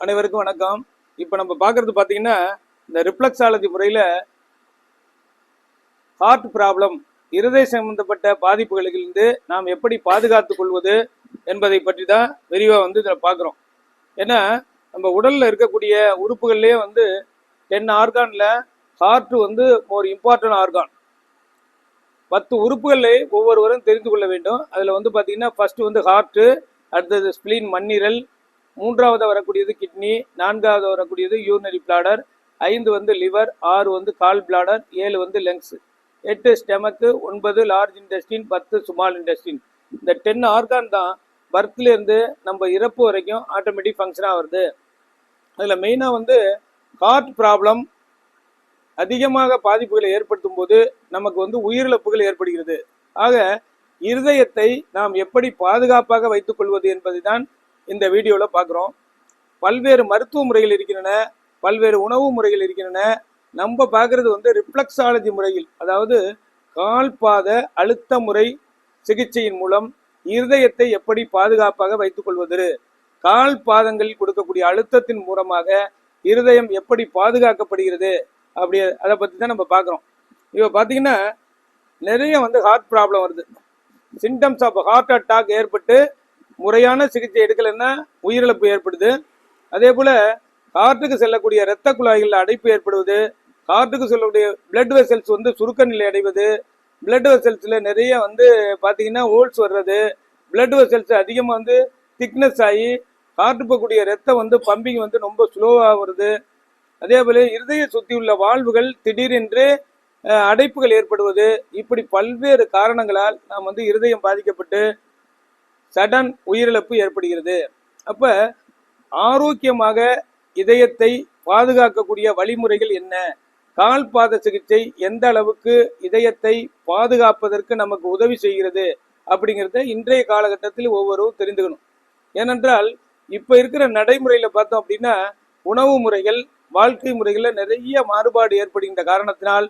அனைவருக்கும் வணக்கம். இப்போ நம்ம பார்க்கறது பார்த்தீங்கன்னா இந்த ரிஃப்ளெக்ஸாலஜி முறையில் ஹார்ட் ப்ராப்ளம் இருதய சம்பந்தப்பட்ட பாதிப்புகளிலிருந்து நாம் எப்படி பாதுகாத்து கொள்வது என்பதை பற்றி தான் விரிவாக வந்து இதில் பார்க்குறோம். ஏன்னா நம்ம உடலில் இருக்கக்கூடிய உறுப்புகள்லேயே வந்து டென் ஆர்கானில் ஹார்ட் வந்து ஒரு இம்பார்ட்டன்ட் ஆர்கான் பத்து உறுப்புகளை ஒவ்வொருவரும் தெரிந்து கொள்ள வேண்டும். அதில் வந்து பார்த்தீங்கன்னா ஃபர்ஸ்ட் வந்து ஹார்ட்டு அடுத்தது ஸ்பிளீன் மண்ணீரல் மூன்றாவது வரக்கூடியது கிட்னி நான்காவது வரக்கூடியது யூரினரி பிளாடர் ஐந்து வந்து லிவர் ஆறு வந்து கால் பிளாடர் ஏழு வந்து லெங்ஸ் எட்டு ஸ்டெமக்கு ஒன்பது லார்ஜ் இன்டெஸ்டின் பத்து ஸ்மால் இன்டெஸ்டின் இந்த டென் ஆர்கான் தான் பர்த்லேருந்து நம்ம இறப்பு வரைக்கும் ஆட்டோமேட்டிக் ஃபங்க்ஷனாக வருது. அதில் மெயினாக வந்து ஹார்ட் ப்ராப்ளம் அதிகமாக பாதிப்புகளை ஏற்படுத்தும் போது நமக்கு வந்து உயிரிழப்புகள் ஏற்படுகிறது. ஆக இருதயத்தை நாம் எப்படி பாதுகாப்பாக வைத்துக் கொள்வது என்பதை தான் இந்த வீடியோவில் பார்க்குறோம் பல்வேறு மருத்துவ முறைகள் இருக்கின்றன பல்வேறு உணவு முறைகள் இருக்கின்றன. நம்ம பார்க்குறது வந்து ரிப்ளக்ஸாலஜி முறையில் அதாவது கால்பாத அழுத்த முறை சிகிச்சையின் மூலம் இருதயத்தை எப்படி பாதுகாப்பாக வைத்துக் கொள்வது? கால் பாதங்களில் கொடுக்கக்கூடிய அழுத்தத்தின் மூலமாக இருதயம் எப்படி பாதுகாக்கப்படுகிறது? அப்படி அதை பற்றி தான் நம்ம பார்க்குறோம் இப்போ பார்த்தீங்கன்னா நிறைய வந்து ஹார்ட் ப்ராப்ளம் வருது. சிம்டம்ஸ் ஆஃப் ஹார்ட் அட்டாக் ஏற்பட்டு முறையான சிகிச்சை எடுக்கலைன்னா உயிரிழப்பு ஏற்படுது. அதே போல் ஹார்ட்டுக்கு செல்லக்கூடிய இரத்த குழாய்களில் அடைப்பு ஏற்படுவது ஹார்ட்டுக்கு செல்லக்கூடிய பிளட் வெசல்ஸ் வந்து சுருக்க நிலை அடைவது பிளட் வெசல்ஸில் நிறைய வந்து பார்த்தீங்கன்னா ஹோல்ஸ் வர்றது பிளட் வெசல்ஸ் அதிகமாக வந்து திக்னஸ் ஆகி ஹார்ட் போகக்கூடிய ரத்தம் வந்து பம்பிங் வந்து ரொம்ப ஸ்லோவாக வருது. அதே போல இருதய சுற்றியுள்ள வாழ்வுகள் திடீரென்று அடைப்புகள் ஏற்படுவது இப்படி பல்வேறு காரணங்களால் நாம் வந்து இருதயம் பாதிக்கப்பட்டு சடன் உயிரிழப்பு ஏற்படுகிறது. அப்ப ஆரோக்கியமாக இதயத்தை பாதுகாக்கக்கூடிய வழிமுறைகள் என்ன? கால் பாத சிகிச்சை எந்த அளவுக்கு இதயத்தை பாதுகாப்பதற்கு நமக்கு உதவி செய்கிறது? அப்படிங்கிறத இன்றைய காலகட்டத்தில் ஒவ்வொருவரும் தெரிந்துக்கணும். ஏனென்றால் இப்ப இருக்கிற நடைமுறையில பார்த்தோம் அப்படின்னா உணவு முறைகள் வாழ்க்கை முறைகளில் நிறைய மாறுபாடு ஏற்படுகின்ற காரணத்தினால்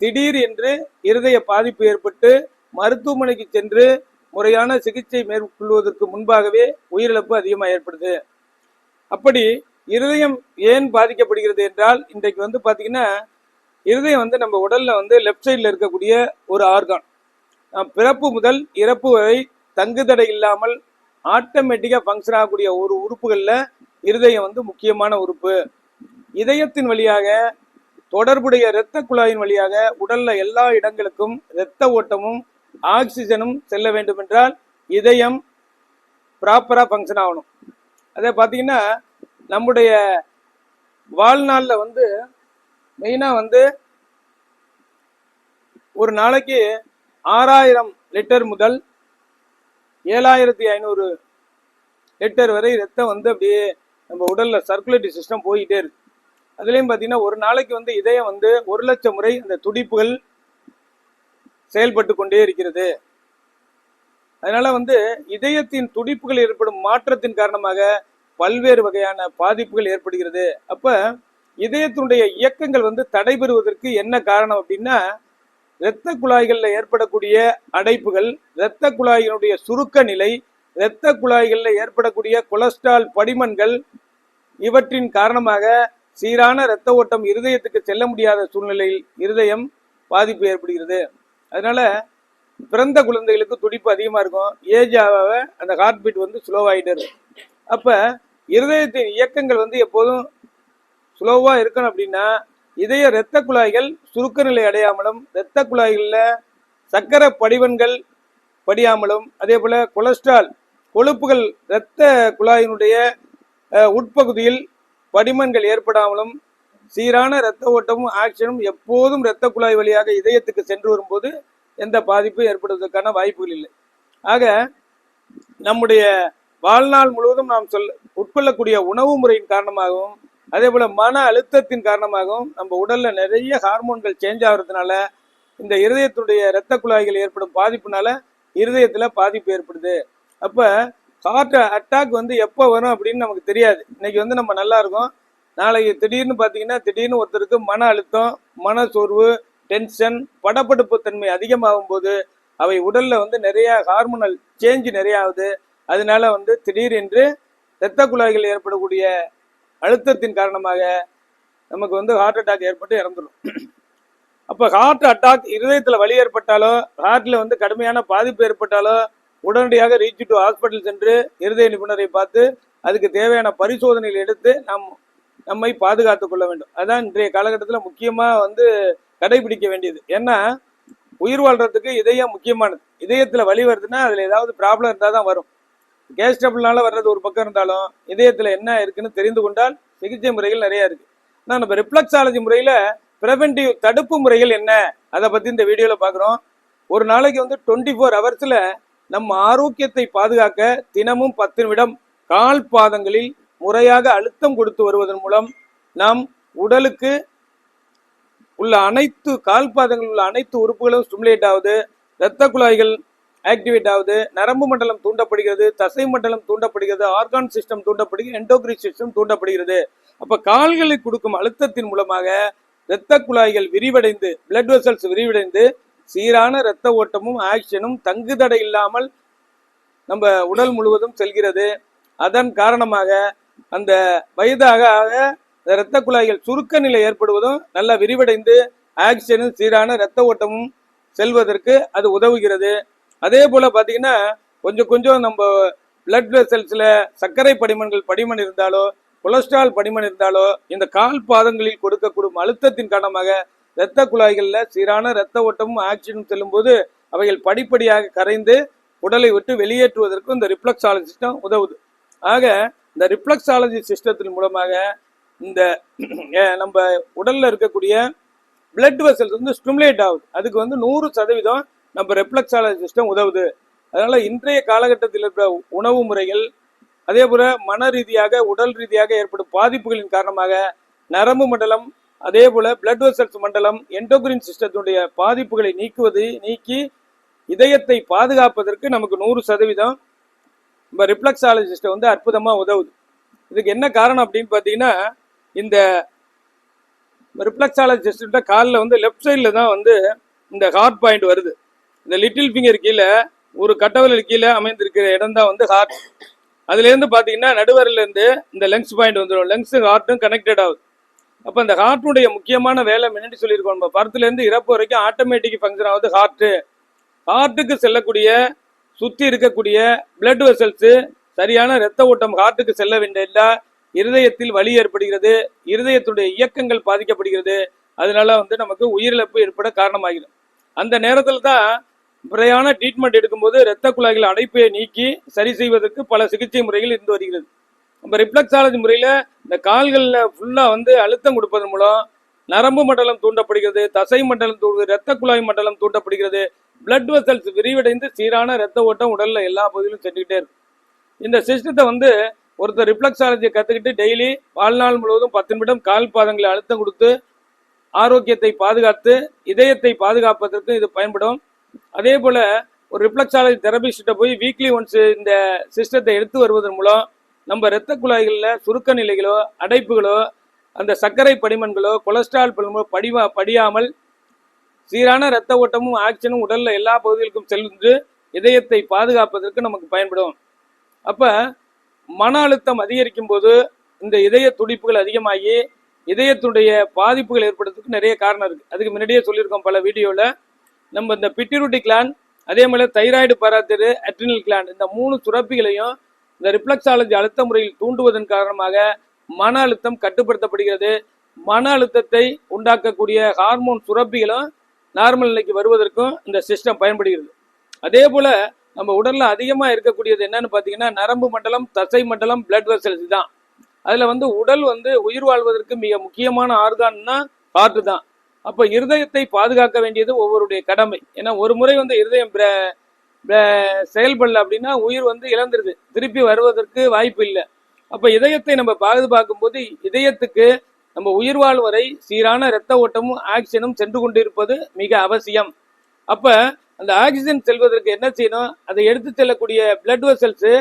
திடீர் என்று இருதய பாதிப்பு ஏற்பட்டு மருத்துவமனைக்கு சென்று முறையான சிகிச்சை மேற்கொள்வதற்கு முன்பாகவே உயிரிழப்பு அதிகமாக ஏற்படுது. அப்படி இருதயம் ஏன் பாதிக்கப்படுகிறது என்றால் இன்றைக்கு வந்து பார்த்தீங்கன்னா இருதயம் வந்து நம்ம உடலில் வந்து லெஃப்ட் சைடில் இருக்கக்கூடிய ஒரு ஆர்கான் பிறப்பு முதல் இறப்பு வரை தங்குதடை இல்லாமல் ஆட்டோமேட்டிக்காக ஃபங்க்ஷன் ஆகக்கூடிய ஒரு உறுப்புகளில் இருதயம் வந்து முக்கியமான உறுப்பு. இதயத்தின் வழியாக தொடர்புடைய இரத்த குழாயின் வழியாக உடல்ல எல்லா இடங்களுக்கும் இரத்த ஓட்டமும் ஆக்சிஜனும் செல்ல வேண்டும் என்றால் இதயம் ப்ராப்பராக ஃபங்க்ஷன் ஆகணும். அதே பார்த்தீங்கன்னா நம்முடைய வாழ்நாளில் வந்து மெயினாக வந்து ஒரு நாளைக்கு ஆறாயிரம் லிட்டர் முதல் ஏழாயிரத்தி ஐநூறு லிட்டர் வரை ரத்தம் வந்து அப்படியே நம்ம உடல்ல சர்க்குலேட்டரி சிஸ்டம் போயிட்டே இருக்கு. அதுலேயும் பார்த்தீங்கன்னா ஒரு நாளைக்கு வந்து இதயம் வந்து ஒரு லட்சம் முறை அந்த துடிப்புகள் செயல்பட்டு கொண்டே இருக்கிறது. அதனால வந்து இதயத்தின் துடிப்புகள் ஏற்படும் மாற்றத்தின் காரணமாக பல்வேறு வகையான பாதிப்புகள் ஏற்படுகிறது. அப்ப இதயத்தினுடைய இயக்கங்கள் வந்து தடைபெறுவதற்கு என்ன காரணம் அப்படின்னா இரத்த குழாய்களில் ஏற்படக்கூடிய அடைப்புகள் இரத்த குழாயினுடைய சுருக்க நிலை இரத்த குழாய்களில் ஏற்படக்கூடிய கொலஸ்ட்ரால் படிமன்கள் இவற்றின் காரணமாக சீரான இரத்த ஓட்டம் இருதயத்துக்கு செல்ல முடியாத சூழ்நிலையில் இருதயம் பாதிப்பு ஏற்படுகிறது. அதனால பிறந்த குழந்தைகளுக்கு துடிப்பு அதிகமாக இருக்கும். ஏஜ் ஆக அந்த ஹார்ட் பீட் வந்து ஸ்லோவாகிட்டே இருக்கும். அப்போ இருதயத்தின் இயக்கங்கள் வந்து எப்போதும் ஸ்லோவாக இருக்கணும் அப்படின்னா இதய இரத்த குழாய்கள் சுருக்க நிலை அடையாமலும் இரத்த குழாய்களில் சக்கர படிவன்கள் படியாமலும் அதே போல் கொலஸ்ட்ரால் கொழுப்புகள் இரத்த குழாயினுடைய உட்பகுதியில் படிமன்கள் ஏற்படாமலும் சீரான இரத்த ஓட்டமும் ஆக்சிஜனும் எப்போதும் இரத்த குழாய் வழியாக இதயத்துக்கு சென்று வரும்போது எந்த பாதிப்பும் ஏற்படுவதற்கான வாய்ப்புகள் இல்லை. ஆக நம்முடைய வாழ்நாள் முழுவதும் நாம் சொல் உட்கொள்ளக்கூடிய உணவு முறையின் காரணமாகவும் அதே போல மன அழுத்தத்தின் காரணமாகவும் நம்ம உடல்ல நிறைய ஹார்மோன்கள் சேஞ்ச் ஆகுறதுனால இந்த இருதயத்துடைய இரத்த குழாய்கள் ஏற்படும் பாதிப்புனால இருதயத்துல பாதிப்பு ஏற்படுது. அப்ப ஹார்ட் அட்டாக் வந்து எப்போ வரும் அப்படின்னு நமக்கு தெரியாது. இன்னைக்கு வந்து நம்ம நல்லா இருக்கோம். நாளைக்கு திடீர்னு பார்த்தீங்கன்னா திடீர்னு ஒருத்தருக்கு மன அழுத்தம் மன சோர்வு டென்ஷன் படப்படுப்பு தன்மை அதிகமாகும் போது அவை உடல்ல வந்து நிறைய ஹார்மோனல் சேஞ்ச் நிறைய ஆகுது. அதனால வந்து திடீரென்று இரத்த குழாய்கள் ஏற்படக்கூடிய அழுத்தத்தின் காரணமாக நமக்கு வந்து ஹார்ட் அட்டாக் ஏற்பட்டு இறந்துடும் அப்போ ஹார்ட் அட்டாக் இருதயத்தில் வலி ஏற்பட்டாலோ ஹார்ட்டில் வந்து கடுமையான பாதிப்பு ஏற்பட்டாலோ உடனடியாக ரீச் டு ஹாஸ்பிட்டல் சென்று இருதய நிபுணரை பார்த்து அதுக்கு தேவையான பரிசோதனைகள் எடுத்து நாம் நம்மை பாதுகாத்துக் கொள்ள வேண்டும். அதான் இன்றைய காலகட்டத்தில் முக்கியமாக வந்து கடைபிடிக்க வேண்டியது. ஏன்னா உயிர் வாழ்றதுக்கு இதயம் முக்கியமானது. இதயத்தில் வலி வருதுன்னா அதில் ஏதாவது ப்ராப்ளம் இருந்தால் தான் வரும். கேஸ் டபுள்னால வர்றது ஒரு பக்கம் இருந்தாலும் இதயத்தில் என்ன இருக்குன்னு தெரிந்து கொண்டால் சிகிச்சை முறைகள் நிறையா இருக்கு. ஆனால் நம்ம ரிஃப்ளக்ஸாலஜி முறையில் ப்ரிவென்டிவ் தடுப்பு முறைகள் என்ன? அதை பற்றி இந்த வீடியோவில் பார்க்குறோம். ஒரு நாளைக்கு வந்து டுவெண்ட்டி ஃபோர் ஹவர்ஸில் நம்ம ஆரோக்கியத்தை பாதுகாக்க தினமும் பத்து நிமிடம் கால் பாதங்களில் முறையாக அழுத்தம் கொடுத்து வருவதன் மூலம் நாம் உடலுக்கு உள்ள அனைத்து கால் பாதங்களில் உள்ள அனைத்து உறுப்புகளும் ஸ்டிமுலேட் ஆகுது. இரத்த குழாய்கள் ஆக்டிவேட் ஆகுது. நரம்பு மண்டலம் தூண்டப்படுகிறது. தசை மண்டலம் தூண்டப்படுகிறது. ஆர்கான் சிஸ்டம் தூண்டப்படுகிறது. எண்டோக்ரின் சிஸ்டம் தூண்டப்படுகிறது. அப்போ கால்களை கொடுக்கும் அழுத்தத்தின் மூலமாக இரத்த குழாய்கள் விரிவடைந்து பிளட் வெசல்ஸ் விரிவடைந்து சீரான இரத்த ஓட்டமும் ஆக்ஷனும் தங்குதடை இல்லாமல் நம்ம உடல் முழுவதும் செல்கிறது. அதன் காரணமாக அந்த வயதாக இரத்த குழாய்கள் சுருக்க நிலை ஏற்படுவதும் நல்லா விரிவடைந்து ஆக்சிஜனும் சீரான இரத்த ஓட்டமும் செல்வதற்கு அது உதவுகிறது. அதே போல பாத்தீங்கன்னா கொஞ்சம் கொஞ்சம் நம்ம பிளட் வெசல்ஸில் சர்க்கரை படிமன்கள் படிமன் இருந்தாலோ கொலஸ்ட்ரால் படிமன் இருந்தாலோ இந்த கால் பாதங்களில் கொடுக்கக்கூடும் அழுத்தத்தின் காரணமாக இரத்த குழாய்கள்ல சீரான இரத்த ஓட்டமும் ஆக்சிஜனும் செல்லும்போது அவைகள் படிப்படியாக கரைந்து உடலை விட்டு வெளியேற்றுவதற்கும் இந்த ரிப்ளக்ஸாலஜிஸ்டம் உதவுது. ஆக இந்த ரிஃப்ளக்ஸாலஜி சிஸ்டத்தின் மூலமாக இந்த நம்ம உடலில் இருக்கக்கூடிய பிளட் வெசல்ஸ் வந்து ஸ்டிமுலேட் ஆகுது. அதுக்கு வந்து நூறு சதவீதம் நம்ம ரெப்ளக்ஸாலஜி சிஸ்டம் உதவுது. அதனால் இன்றைய காலகட்டத்தில் இருக்கிற உணவு முறைகள் அதே போல் மன ரீதியாக உடல் ரீதியாக ஏற்படும் பாதிப்புகளின் காரணமாக நரம்பு மண்டலம் அதே போல் பிளட் வெசல்ஸ் மண்டலம் எண்டோகிரின் சிஸ்டத்தினுடைய பாதிப்புகளை நீக்குவது நீக்கி இதயத்தை பாதுகாப்பதற்கு நமக்கு நூறு சதவீதம் நம்ம ரிஃப்ளக்ஸாலஜி வந்து அற்புதமாக உதவுது. இதுக்கு என்ன காரணம் அப்படின்னு பார்த்தீங்கன்னா இந்த ரிஃப்ளக்ஸாலஜி காலில் வந்து லெஃப்ட் சைடில் தான் வந்து இந்த ஹார்ட் பாயிண்ட் வருது. இந்த லிட்டில் ஃபிங்கர் கீழே ஒரு கட்டவரல் கீழே அமைந்திருக்கிற இடம் தான் வந்து ஹார்ட் அதுலேருந்து பார்த்தீங்கன்னா நடுவரிலேருந்து இந்த லெங்ஸ் பாயிண்ட் வந்துடும். லெங்ஸும் ஹார்ட்டும் கனெக்டட் ஆகுது. அப்போ அந்த ஹார்ட்டுடைய முக்கியமான வேலை முன்னாடி சொல்லியிருக்கோம். நம்ம படத்துலேருந்து இறப்பு வரைக்கும் ஆட்டோமேட்டிக் ஃபங்க்ஷன் ஆகுது ஹார்ட்டு ஹார்ட்டுக்கு செல்லக்கூடிய சுற்றி இருக்கக்கூடிய பிளட் வெசல்ஸு சரியான இரத்த ஓட்டம் ஹார்ட்டுக்கு செல்ல வேண்டிய இருதயத்தில் வலி ஏற்படுகிறது. இருதயத்துடைய இயக்கங்கள் பாதிக்கப்படுகிறது. அதனால வந்து நமக்கு உயிரிழப்பு ஏற்பட காரணமாகிறது. அந்த நேரத்தில் தான் முறையான ட்ரீட்மெண்ட் எடுக்கும்போது இரத்த குழாய்கள் அடைப்பை நீக்கி சரி செய்வதற்கு பல சிகிச்சை முறைகள் இருந்து வருகிறது. நம்ம ரிஃப்ளக்ஸாலஜி முறையில் இந்த கால்களில் ஃபுல்லாக வந்து அழுத்தம் கொடுப்பதன் மூலம் நரம்பு மண்டலம் தூண்டப்படுகிறது தசை மண்டலம் தூண்டுது இரத்த குழாய் மண்டலம் தூண்டப்படுகிறது. பிளட் வெசல்ஸ் விரிவடைந்து சீரான இரத்த ஓட்டம் உடல்ல எல்லா பகுதியிலும் சென்றுக்கிட்டே இருக்கும். இந்த சிஸ்டத்தை வந்து ஒருத்தர் ரிஃப்ளக்ஸாலஜியை கற்றுக்கிட்டு டெய்லி வாழ்நாள் முழுவதும் பத்து நிமிடம் கால் பாதங்களை அழுத்தம் கொடுத்து ஆரோக்கியத்தை பாதுகாத்து இதயத்தை பாதுகாப்பதற்கு இது பயன்படும். அதே போல ஒரு ரிஃப்ளக்ஸாலஜி தெரபிஸ்ட்டை போய் வீக்லி ஒன்ஸ் இந்த சிஸ்டத்தை எடுத்து வருவதன் மூலம் நம்ம இரத்த குழாய்களில் சுருக்க நிலைகளோ அடைப்புகளோ அந்த சர்க்கரை படிமன்களோ கொலஸ்ட்ரால் படிமோ படிவா படியாமல் சீரான இரத்த ஓட்டமும் ஆக்சிஜனும் உடலில் எல்லா பகுதிகளுக்கும் சென்று இதயத்தை பாதுகாப்பதற்கு நமக்கு பயன்படும். அப்போ மன அழுத்தம் அதிகரிக்கும் போது இந்த இதய துடிப்புகள் அதிகமாகி இதயத்துடைய பாதிப்புகள் ஏற்படுறதுக்கு நிறைய காரணம் இருக்குது அதுக்கு முன்னாடியே சொல்லியிருக்கோம் பல வீடியோவில் நம்ம இந்த பிட்டிருட்டி கிளான் அதே மாதிரி தைராய்டு பராத்திரு அட்ரினல் கிளான் இந்த மூணு சுரப்பிகளையும் இந்த ரிப்ளக்ஸாலஜி அழுத்த முறையில் தூண்டுவதன் காரணமாக மன அழுத்தம் கட்டுப்படுத்தப்படுகிறது. மன அழுத்தத்தை உண்டாக்கக்கூடிய ஹார்மோன் சுரப்பிகளும் நார்மல் நிலைக்கு வருவதற்கும் இந்த சிஸ்டம் பயன்படுகிறது. அதே போல நம்ம உடல்ல அதிகமா இருக்கக்கூடியது என்னன்னு பாத்தீங்கன்னா நரம்பு மண்டலம் தசை மண்டலம் பிளட் வெசல்ஸ் தான். அதுல வந்து உடல் வந்து உயிர் வாழ்வதற்கு மிக முக்கியமான ஆர்கான்னா ஹார்ட் தான். அப்ப இருதயத்தை பாதுகாக்க வேண்டியது ஒவ்வொருடைய கடமை. ஏன்னா ஒரு முறை வந்து இருதயம் செயல்படல அப்படின்னா உயிர் வந்து இழந்துருது. திருப்பி வருவதற்கு வாய்ப்பு இல்லை. அப்ப இதயத்தை நம்ம பாதுகாக்கும்போது இதயத்துக்கு நம்ம உயிர் வரை சீரான இரத்த ஓட்டமும் ஆக்சிஜனும் சென்று கொண்டிருப்பது மிக அவசியம். அப்ப அந்த ஆக்சிஜன் செல்வதற்கு என்ன செய்யணும்? அதை எடுத்து செல்லக்கூடிய பிளட் வெசல்ஸ்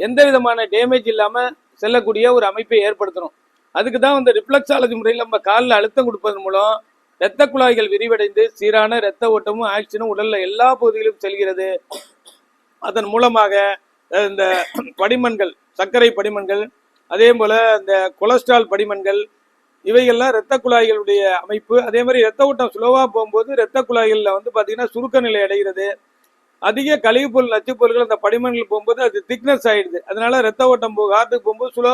எந்த விதமான டேமேஜ் இல்லாம செல்லக்கூடிய ஒரு அமைப்பை ஏற்படுத்தணும். அதுக்கு தான் வந்து ரிஃப்ளக்ஸாலஜி முறையில் நம்ம காலில் அழுத்தம் கொடுப்பதன் மூலம் இரத்த குழாய்கள் விரிவடைந்து சீரான இரத்த ஓட்டமும் ஆக்சிஜனும் உடல்ல எல்லா பகுதிகளிலும் செல்கிறது. அதன் மூலமாக இந்த படிமன்கள் சர்க்கரை படிமன்கள் அதே போல இந்த கொலஸ்ட்ரால் படிமன்கள் இவைகள்லாம் இரத்த குழாய்களுடைய அமைப்பு. அதே மாதிரி இரத்த ஓட்டம் ஸ்லோவாக போகும்போது இரத்த குழாய்களில் வந்து பார்த்தீங்கன்னா சுருக்க நிலை அடைகிறது. அதிக கழிவு பொருள் நச்சுப் பொருட்கள் அந்த படிமன்கள் போகும்போது அது திக்னஸ் ஆகிடுது அதனால ரத்த ஓட்டம் போ ஹார்ட்டுக்கு போகும்போது ஸ்லோ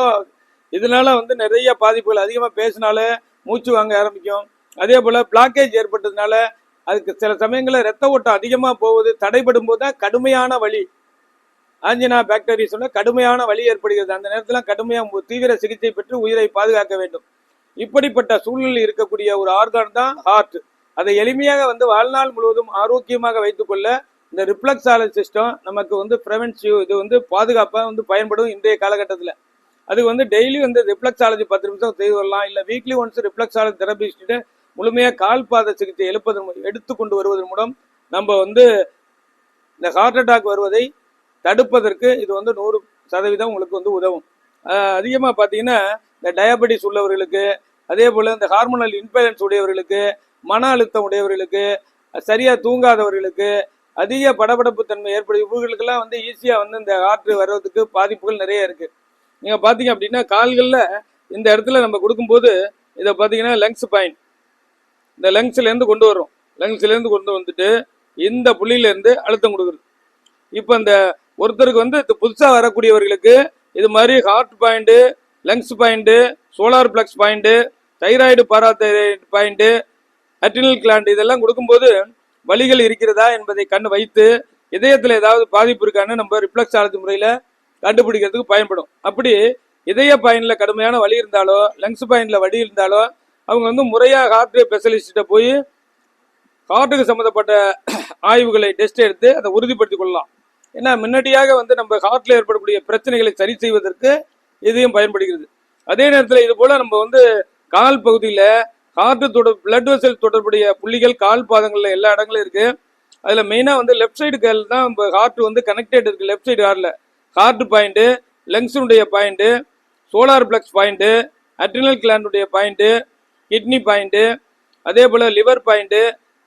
இதனால வந்து நிறைய பாதிப்புகள் அதிகமாக பேசினால மூச்சு வாங்க ஆரம்பிக்கும். அதே போல் பிளாக்கேஜ் ஏற்பட்டதுனால அதுக்கு சில சமயங்களில் ரத்த ஓட்டம் அதிகமாக போவது தடைபடும் போது தான் கடுமையான வழி ஆஞ்சினா பாக்டீரியா சொன்ன கடுமையான வலி ஏற்படுகிறது. அந்த நேரத்தில் கடுமையாக தீவிர சிகிச்சை பெற்று உயிரை பாதுகாக்க வேண்டும். இப்படிப்பட்ட சூழ்நிலை இருக்கக்கூடிய ஒரு ஆர்கான் தான் ஹார்ட் அதை எளிமையாக வந்து வாழ்நாள் முழுவதும் ஆரோக்கியமாக வைத்துக்கொள்ள இந்த ரிஃப்ளக்ஸாலஜி சிஸ்டம் நமக்கு வந்து ப்ரிவென்சிவ் இது வந்து பாதுகாப்பாக வந்து பயன்படும் இன்றைய காலகட்டத்தில். அது வந்து டெய்லி வந்து ரிப்ளக்ஸாலஜி பத்து நிமிஷம் செய்து வரலாம். இல்லை வீக்லி ஒன்ஸ் ரிப்ளக்ஸாலஜி தெரபிஸ்ட்டு முழுமையாக கால் பாத சிகிச்சை எழுப்பதன் எடுத்து எடுத்துக்கொண்டு வருவதன் மூலம் நம்ம வந்து இந்த ஹார்ட் அட்டாக் வருவதை தடுப்பதற்கு இது வந்து நூறு சதவீதம் உங்களுக்கு வந்து உதவும். அதிகமாக பார்த்தீங்கன்னா இந்த டயபெட்டிஸ் உள்ளவர்களுக்கு அதே போல் இந்த ஹார்மோனல் இன்பேலன்ஸ் உடையவர்களுக்கு மன அழுத்தம் உடையவர்களுக்கு சரியாக தூங்காதவர்களுக்கு அதிக படபடப்பு தன்மை ஏற்படும் இவர்களுக்கெல்லாம் வந்து ஈஸியாக வந்து இந்த ஆற்று வர்றதுக்கு பாதிப்புகள் நிறைய இருக்குது நீங்கள் பார்த்தீங்க அப்படின்னா கால்களில் இந்த இடத்துல நம்ம கொடுக்கும்போது இதை பார்த்தீங்கன்னா லங்ஸ் பாயிண்ட் இந்த லங்ஸ்லேருந்து கொண்டு வரும் லங்ஸ்லேருந்து கொண்டு வந்துட்டு இந்த புள்ளியிலேருந்து அழுத்தம் கொடுக்குறது இப்போ இந்த ஒருத்தருக்கு வந்து புதுசாக வரக்கூடியவர்களுக்கு இது மாதிரி heart point lungs point solar plexus point thyroid parathyroid point adrenal gland இதெல்லாம் கொடுக்கும்போது வழிகள் இருக்கிறதா என்பதை கண்ணு வைத்து இதயத்தில் ஏதாவது பாதிப்பு இருக்கான்னு நம்ம ரிஃப்ளெக்ஸாலஜி முறையில் கண்டுபிடிக்கிறதுக்கு பயன்படும். அப்படி இதய பயனில் கடுமையான வழி இருந்தாலோ லங்ஸ் பயனில் வழி இருந்தாலோ அவங்க வந்து முறையாக ஹார்ட் ஸ்பெஷலிஸ்ட்டை போய் ஹார்ட்டுக்கு சம்மந்தப்பட்ட ஆய்வுகளை டெஸ்ட் எடுத்து அதை உறுதிப்படுத்திக் கொள்ளலாம். ஏன்னா முன்னாடியாக வந்து நம்ம ஹார்ட்ல ஏற்படக்கூடிய பிரச்சனைகளை சரி செய்வதற்கு இதையும் பயன்படுகிறது. அதே நேரத்தில் இது போல நம்ம வந்து கால் பகுதியில் ஹார்ட் தொடர் பிளட் வெசல் தொடர்புடைய புள்ளிகள் கால் பாதங்களில் எல்லா இடங்களும் இருக்கு. அதில் மெயினாக வந்து லெஃப்ட் சைடு கால் தான் நம்ம ஹார்ட் வந்து கனெக்டட் இருக்கு. லெஃப்ட் சைடு ஹார்ட்ல heart point லங்ஸுடைய point solar plexus point adrenal கிளாண்டுடைய point kidney point அதே போல் லிவர் பாயிண்ட்டு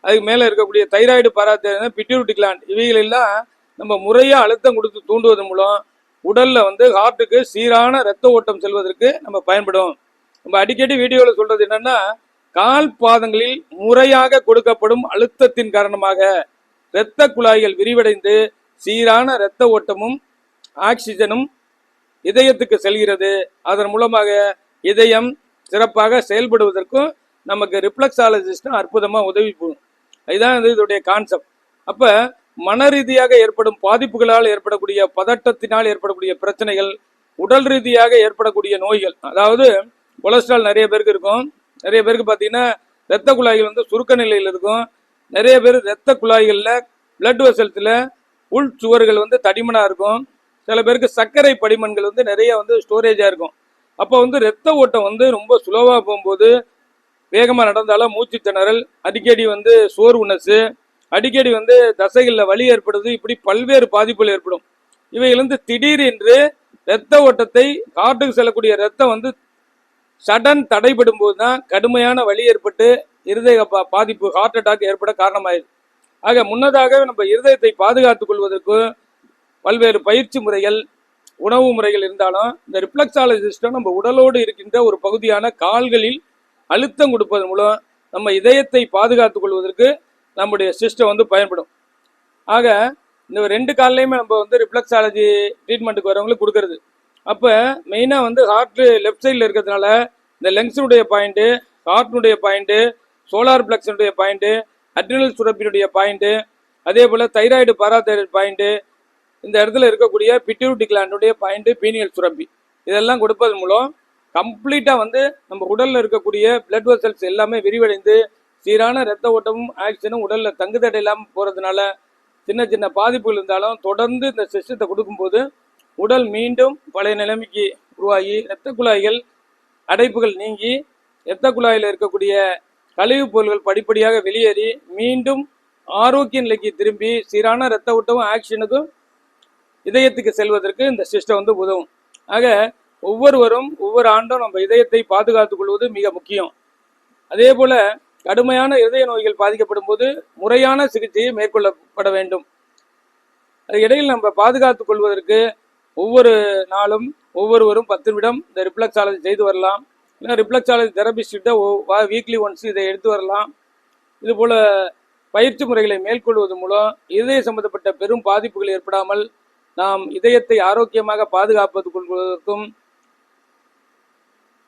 அதுக்கு மேலே இருக்கக்கூடிய தைராய்டு பாராத பிட்யூரிட்டி கிளாண்ட் இவைகள் எல்லாம் நம்ம முறையாக அழுத்தம் கொடுத்து தூண்டுவதன் மூலம் உடலில் வந்து ஹார்ட்டுக்கு சீரான ரத்த ஓட்டம் செல்வதற்கு நம்ம பயன்படும். நம்ம அடிக்கடி வீடியோவில் சொல்கிறது என்னென்னா கால் பாதங்களில் முறையாக கொடுக்கப்படும் அழுத்தத்தின் காரணமாக இரத்த குழாய்கள் விரிவடைந்து சீரான இரத்த ஓட்டமும் ஆக்சிஜனும் இதயத்துக்கு செல்கிறது. அதன் மூலமாக இதயம் சிறப்பாக செயல்படுவதற்கும் நமக்கு ரிஃப்ளக்ஸாலஜிஸ்டும் அற்புதமாக உதவி போகும் இதுதான் வந்து இதோடைய கான்செப்ட் அப்போ மன ரீதியாக ஏற்படும் பாதிப்புகளால் ஏற்படக்கூடிய பதட்டத்தினால் ஏற்படக்கூடிய பிரச்சனைகள் உடல் ரீதியாக ஏற்படக்கூடிய நோய்கள். அதாவது கொலஸ்ட்ரால் நிறைய பேருக்கு இருக்கும். நிறைய பேருக்கு பார்த்தீங்கன்னா ரத்த குழாய்கள் வந்து சுருக்க நிலையில் இருக்கும். நிறைய பேர் ரத்த குழாய்களில் பிளட் வெசல்ஸில் உள் சுவர்கள் வந்து தடிமனாக இருக்கும். சில பேருக்கு சர்க்கரை படிமன்கள் வந்து நிறைய வந்து ஸ்டோரேஜாக இருக்கும். அப்போ வந்து ரத்த ஓட்டம் வந்து ரொம்ப சுலோவாக போகும்போது வேகமாக நடந்தாலும் மூச்சு திணறல் அடிக்கடி வந்து சோர்வுனஸ் அடிக்கடி வந்து தசைகளில் வலி ஏற்படுது இப்படி பல்வேறு பாதிப்புகள் ஏற்படும். இவையிலிருந்து திடீரென்று இரத்த ஓட்டத்தை காட்டுக்கு செல்லக்கூடிய ரத்தம் வந்து சடன் தடைபடும் போது தான் கடுமையான வலி ஏற்பட்டு இருதய பா- பாதிப்பு ஹார்ட் அட்டாக் ஏற்பட காரணமாயிருது ஆக முன்னதாக நம்ம இருதயத்தை பாதுகாத்துக் கொள்வதற்கு பல்வேறு பயிற்சி முறைகள் உணவு முறைகள் இருந்தாலும் இந்த ரிஃப்ளக்ஸாலஜி சிஸ்டம் நம்ம உடலோடு இருக்கின்ற ஒரு பகுதியான கால்களில் அழுத்தம் கொடுப்பதன் மூலம் நம்ம இதயத்தை பாதுகாத்துக் கொள்வதற்கு நம்முடைய சிஸ்டம் வந்து பயன்படும். ஆக இந்த ரெண்டு கால்லையுமே நம்ம வந்து ரிஃப்ளெக்ஸாலஜி ட்ரீட்மெண்ட்டுக்கு வரவங்களுக்கு கொடுக்கறது. அப்போ மெயினாக வந்து ஹார்ட் லெஃப்ட் சைடில் இருக்கிறதுனால இந்த லெங்ஸினுடைய பாயிண்ட்டு ஹார்ட்னுடைய பாயிண்ட்டு சோலார் பிளக்ஸினுடைய பாயிண்ட்டு அட்ரினல் சுரப்பினுடைய பாயிண்ட்டு அதே போல் தைராய்டு பாராதைராய்டு பாயிண்ட்டு இந்த இடத்துல இருக்கக்கூடிய பிட்யூரிட்டி கிளாண்டுடைய பாயிண்ட்டு பீனியல் சுரப்பி. இதெல்லாம் கொடுப்பதன் மூலம் கம்ப்ளீட்டாக வந்து நம்ம உடலில் இருக்கக்கூடிய பிளட் வெசல்ஸ் எல்லாமே விரிவடைந்து சீரான ரத்த ஓட்டமும் ஆக்சிஜனும் உடலில் தங்குதடை இல்லாமல் போகிறதுனால சின்ன சின்ன பாதிப்புகள் இருந்தாலும் தொடர்ந்து இந்த சிஸ்டத்தை கொடுக்கும்போது உடல் மீண்டும் பழைய நிலைமைக்கு உருவாகி இரத்த குழாய்கள் அடைப்புகள் நீங்கி இரத்த குழாயில் இருக்கக்கூடிய கழிவுப் பொருள்கள் படிப்படியாக வெளியேறி மீண்டும் ஆரோக்கிய நிலைக்கு திரும்பி சீரான இரத்த ஓட்டமும் ஆக்சிஜனுக்கும் இதயத்துக்கு செல்வதற்கு இந்த சிஸ்டம் வந்து உதவும். ஆக ஒவ்வொருவரும் ஒவ்வொரு ஆண்டும் நம்ம இதயத்தை பாதுகாத்துக் கொள்வது மிக முக்கியம். அதே போல கடுமையான இதய நோய்கள் பாதிக்கப்படும் போது முறையான சிகிச்சையை மேற்கொள்ளப்பட வேண்டும். அது இடையில் நம்ம பாதுகாத்துக் கொள்வதற்கு ஒவ்வொரு நாளும் ஒவ்வொருவரும் பத்து நிமிடம் இந்த ரிப்ளக்ஸாலஜி செய்து வரலாம். இல்லை ரிப்ளக்ஸாலஜி தெரபிஸ்ட்ட வீக்லி ஒன்ஸ் இதை எடுத்து வரலாம். இது போல பயிற்சி முறைகளை மேற்கொள்வது மூலம் இதய சம்பந்தப்பட்ட பெரும் பாதிப்புகள் ஏற்படாமல் நாம் இதயத்தை ஆரோக்கியமாக பாதுகாப்பது கொள்வதற்கும்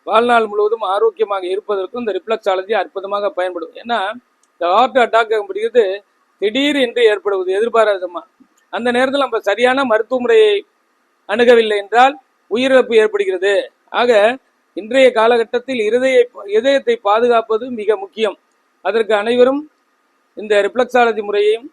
வாழ்நாள் முழுவதும் ஆரோக்கியமாக இருப்பதற்கும் இந்த ரிஃப்ளெக்ஸாலஜி அற்புதமாக பயன்படும். ஏன்னா இந்த ஹார்ட் அட்டாக் அப்படிங்கிறது திடீர் என்று ஏற்படுவது எதிர்பாராதமாக அந்த நேரத்தில் நம்ம சரியான மருத்துவ முறையை அணுகவில்லை என்றால் உயிரிழப்பு ஏற்படுகிறது. ஆக இன்றைய காலகட்டத்தில் இருதய இதயத்தை பாதுகாப்பது மிக முக்கியம். அதற்கு அனைவரும் இந்த ரிஃப்ளெக்ஸாலஜி முறையையும்